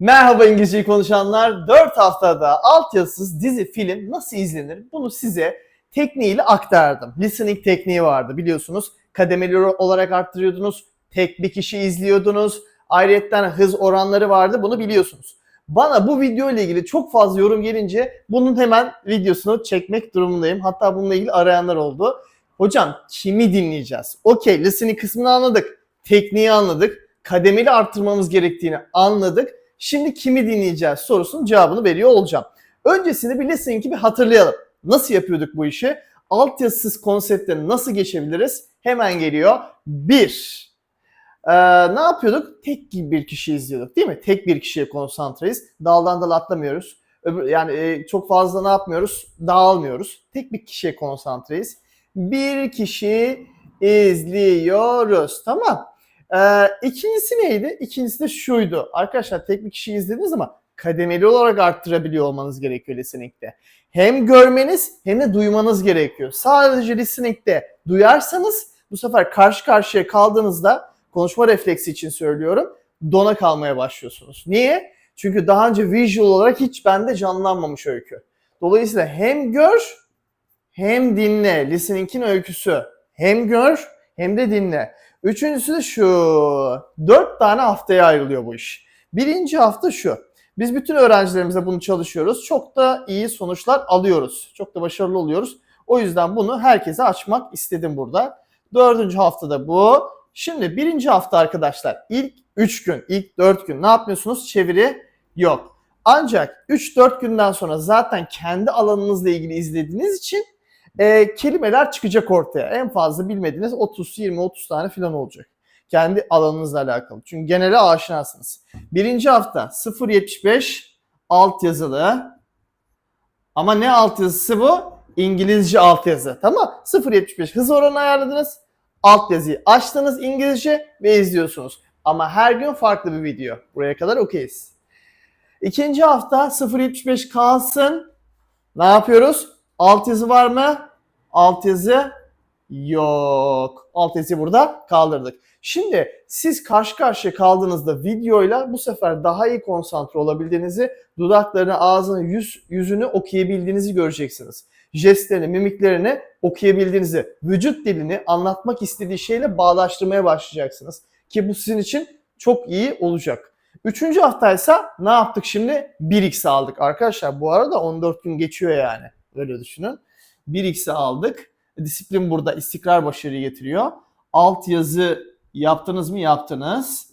Merhaba İngilizceyi konuşanlar. 4 haftada altyazısız dizi film nasıl izlenir? Bunu size tekniğiyle aktardım. Listening tekniği vardı biliyorsunuz. Kademeli olarak arttırıyordunuz. Tek bir kişi izliyordunuz. Ayrıyetten hız oranları vardı. Bunu biliyorsunuz. Bana bu video ile ilgili çok fazla yorum gelince bunun hemen videosunu çekmek durumundayım. Hatta bununla ilgili arayanlar oldu. Hocam kimi dinleyeceğiz? Okey listening kısmını anladık. Tekniği anladık. Kademeli arttırmamız gerektiğini anladık. Şimdi kimi dinleyeceğiz sorusunun cevabını veriyor olacağım. Öncesinde bir listening'i bir hatırlayalım. Nasıl yapıyorduk bu işi? Altyazısız konsepte nasıl geçebiliriz? Hemen geliyor. Bir, ee, ne yapıyorduk? Tek bir kişi izliyorduk değil mi? Tek bir kişiye konsantreyiz. Daldan dala atlamıyoruz. Öbür, yani e, çok fazla ne yapmıyoruz? Dağılmıyoruz. Tek bir kişiye konsantreyiz. Bir kişi izliyoruz. Tamam. Ee, ikincisi neydi? İkincisi de şuydu. Arkadaşlar tek bir kişi izlediniz ama kademeli olarak arttırabiliyor olmanız gerekiyor listening'de. Hem görmeniz hem de duymanız gerekiyor. Sadece listening'de duyarsanız bu sefer karşı karşıya kaldığınızda konuşma refleksi için söylüyorum dona kalmaya başlıyorsunuz. Niye? Çünkü daha önce visual olarak hiç bende canlanmamış öykü. Dolayısıyla hem gör hem dinle. Listening'in öyküsü. Hem gör hem de dinle. Üçüncüsü de şu. Dört tane haftaya ayrılıyor bu iş. Birinci hafta şu. Biz bütün öğrencilerimize bunu çalışıyoruz. Çok da iyi sonuçlar alıyoruz. Çok da başarılı oluyoruz. O yüzden bunu herkese açmak istedim burada. Dördüncü haftada bu. Şimdi birinci hafta arkadaşlar ilk 3 gün, ilk 4 gün ne yapmıyorsunuz? Çeviri yok. Ancak 3-4 günden sonra zaten kendi alanınızla ilgili izlediğiniz için e, kelimeler çıkacak ortaya. En fazla bilmediğiniz 30, 20, 30 tane falan olacak. Kendi alanınızla alakalı. Çünkü genele aşinasınız. Birinci hafta 0.75 altyazılı. Ama ne altyazısı bu? İngilizce altyazı. Tamam 0.75 hız oranı ayarladınız. Altyazıyı açtınız İngilizce ve izliyorsunuz. Ama her gün farklı bir video. Buraya kadar okeyiz. İkinci hafta 0.75 kalsın. Ne yapıyoruz? Altyazı var mı? Altyazı yok. Altyazıyı burada kaldırdık. Şimdi siz karşı karşıya kaldığınızda videoyla bu sefer daha iyi konsantre olabildiğinizi, dudaklarını, ağzını, yüz, yüzünü okuyabildiğinizi göreceksiniz. Jestlerini, mimiklerini okuyabildiğinizi, vücut dilini anlatmak istediği şeyle bağdaştırmaya başlayacaksınız. Ki bu sizin için çok iyi olacak. Üçüncü haftaysa ne yaptık şimdi? 1x aldık. Arkadaşlar bu arada 14 gün geçiyor yani. Öyle düşünün. 1x'i aldık. Disiplin burada istikrar başarıyı getiriyor. Alt yazı yaptınız mı? Yaptınız.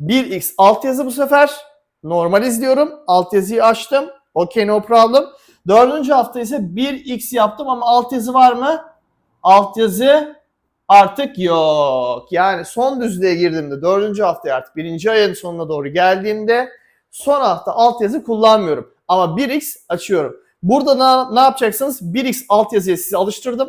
1x alt yazı bu sefer. Normal izliyorum. Alt yazıyı açtım. Okay no problem. Dördüncü hafta ise 1x yaptım ama alt yazı var mı? Alt yazı artık yok. Yani son düzlüğe girdiğimde dördüncü haftaya artık birinci ayın sonuna doğru geldiğimde son hafta alt yazı kullanmıyorum. Ama 1x açıyorum. Burada ne, ne yapacaksınız? 1x alt yazıya sizi alıştırdım.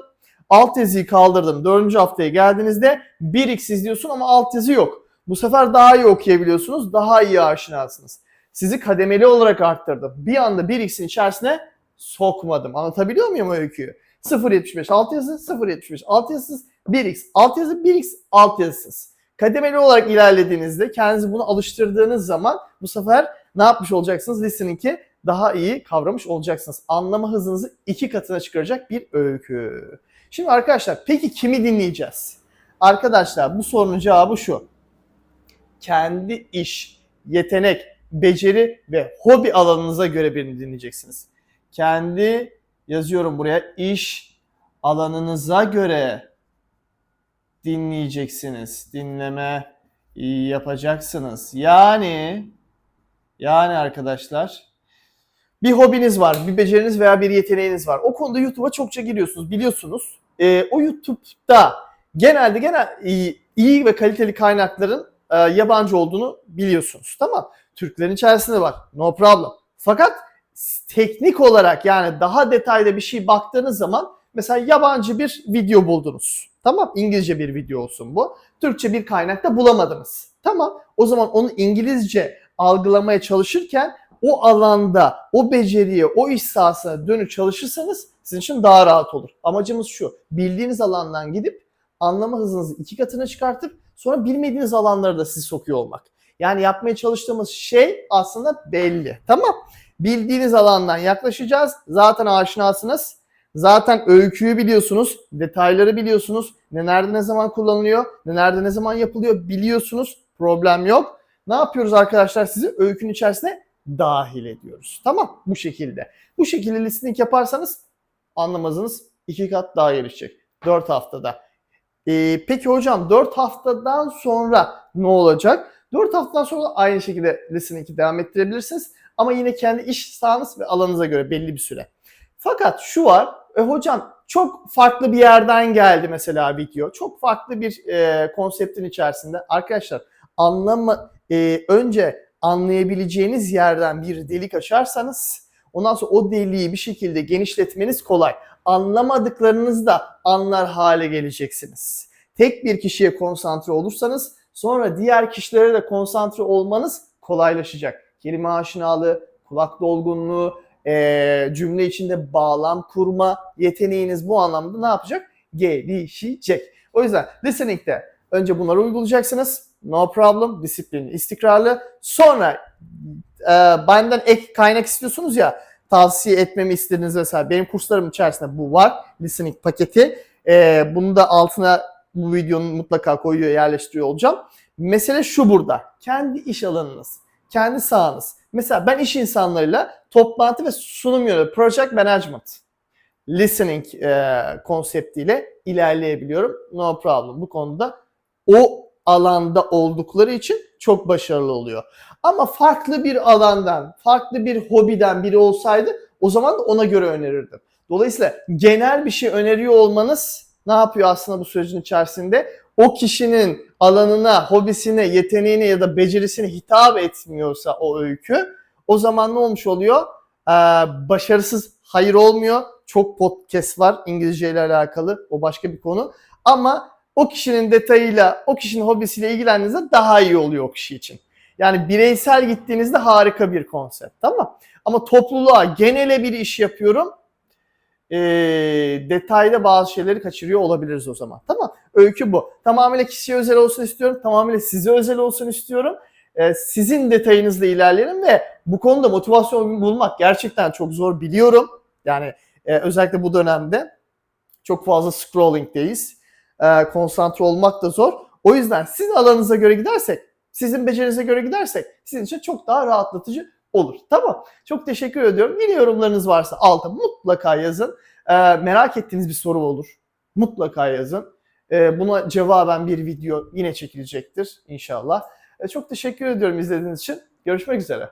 Alt yazıyı kaldırdım. Dördüncü haftaya geldiğinizde 1x izliyorsun ama alt yazı yok. Bu sefer daha iyi okuyabiliyorsunuz. Daha iyi aşinasınız. Sizi kademeli olarak arttırdım. Bir anda 1x'in içerisine sokmadım. Anlatabiliyor muyum öyküyü? 0.75 alt yazı, 0.75 alt yazısız, 1x alt yazı, 1x alt yazısız. Kademeli olarak ilerlediğinizde kendinizi bunu alıştırdığınız zaman bu sefer ne yapmış olacaksınız? Listening'i daha iyi kavramış olacaksınız. Anlama hızınızı iki katına çıkaracak bir öykü. Şimdi arkadaşlar peki kimi dinleyeceğiz? Arkadaşlar bu sorunun cevabı şu. Kendi iş, yetenek, beceri ve hobi alanınıza göre birini dinleyeceksiniz. Kendi yazıyorum buraya iş alanınıza göre dinleyeceksiniz. Dinleme yapacaksınız. Yani yani arkadaşlar bir hobiniz var, bir beceriniz veya bir yeteneğiniz var. O konuda YouTube'a çokça giriyorsunuz, biliyorsunuz. Ee, o YouTube'da genelde genel iyi, iyi ve kaliteli kaynakların e, yabancı olduğunu biliyorsunuz. Tamam. Türklerin içerisinde var. No problem. Fakat teknik olarak yani daha detaylı bir şey baktığınız zaman mesela yabancı bir video buldunuz. Tamam İngilizce bir video olsun bu. Türkçe bir kaynakta bulamadınız. Tamam o zaman onu İngilizce algılamaya çalışırken o alanda, o beceriye, o iş sahasına dönüp çalışırsanız sizin için daha rahat olur. Amacımız şu, bildiğiniz alandan gidip anlama hızınızı iki katına çıkartıp sonra bilmediğiniz alanlara da sizi sokuyor olmak. Yani yapmaya çalıştığımız şey aslında belli. Tamam. Bildiğiniz alandan yaklaşacağız. Zaten aşinasınız. Zaten öyküyü biliyorsunuz, detayları biliyorsunuz. Ne nerede ne zaman kullanılıyor, ne nerede ne zaman yapılıyor biliyorsunuz. Problem yok. Ne yapıyoruz arkadaşlar? Sizi öykünün içerisine dahil ediyoruz. Tamam bu şekilde. Bu şekilde listening yaparsanız anlamazınız iki kat daha gelişecek. 4 haftada. Ee, peki hocam 4 haftadan sonra ne olacak? 4 haftadan sonra aynı şekilde listening'i devam ettirebilirsiniz. Ama yine kendi iş sahanız ve alanınıza göre belli bir süre. Fakat şu var, e, hocam çok farklı bir yerden geldi mesela video. Çok farklı bir e, konseptin içerisinde. Arkadaşlar anlama e, önce anlayabileceğiniz yerden bir delik açarsanız ondan sonra o deliği bir şekilde genişletmeniz kolay. Anlamadıklarınızı da anlar hale geleceksiniz. Tek bir kişiye konsantre olursanız sonra diğer kişilere de konsantre olmanız kolaylaşacak. Kelime aşinalığı, kulak dolgunluğu, e, cümle içinde bağlam kurma yeteneğiniz bu anlamda ne yapacak? Gelişecek. O yüzden listening'de önce bunları uygulayacaksınız. No problem, disiplinli, istikrarlı. Sonra e, benden ek kaynak istiyorsunuz ya tavsiye etmemi istediğiniz mesela benim kurslarım içerisinde bu var. Listening paketi. E, bunu da altına bu videonun mutlaka koyuyor, yerleştiriyor olacağım. Mesele şu burada. Kendi iş alanınız, kendi sahanız. Mesela ben iş insanlarıyla toplantı ve sunum yönü, project management, listening e, konseptiyle ilerleyebiliyorum. No problem. Bu konuda o alanda oldukları için çok başarılı oluyor. Ama farklı bir alandan, farklı bir hobiden biri olsaydı o zaman da ona göre önerirdim. Dolayısıyla genel bir şey öneriyor olmanız ne yapıyor aslında bu sürecin içerisinde? O kişinin alanına, hobisine, yeteneğine ya da becerisine hitap etmiyorsa o öykü o zaman ne olmuş oluyor? Ee, başarısız hayır olmuyor. Çok podcast var İngilizce ile alakalı. O başka bir konu. Ama o kişinin detayıyla, o kişinin hobisiyle ilgilendiğinizde daha iyi oluyor o kişi için. Yani bireysel gittiğinizde harika bir konsept. Tamam Ama topluluğa, genele bir iş yapıyorum. E, detayda bazı şeyleri kaçırıyor olabiliriz o zaman. Tamam Öykü bu. Tamamıyla kişiye özel olsun istiyorum. Tamamıyla size özel olsun istiyorum. E, sizin detayınızla ilerleyelim ve bu konuda motivasyon bulmak gerçekten çok zor biliyorum. Yani e, özellikle bu dönemde çok fazla scrolling'deyiz. E, konsantre olmak da zor. O yüzden sizin alanınıza göre gidersek, sizin becerinize göre gidersek sizin için çok daha rahatlatıcı olur. Tamam. Çok teşekkür ediyorum. Yine yorumlarınız varsa alta mutlaka yazın. E, merak ettiğiniz bir soru olur. Mutlaka yazın. E, buna cevaben bir video yine çekilecektir inşallah. E, çok teşekkür ediyorum izlediğiniz için. Görüşmek üzere.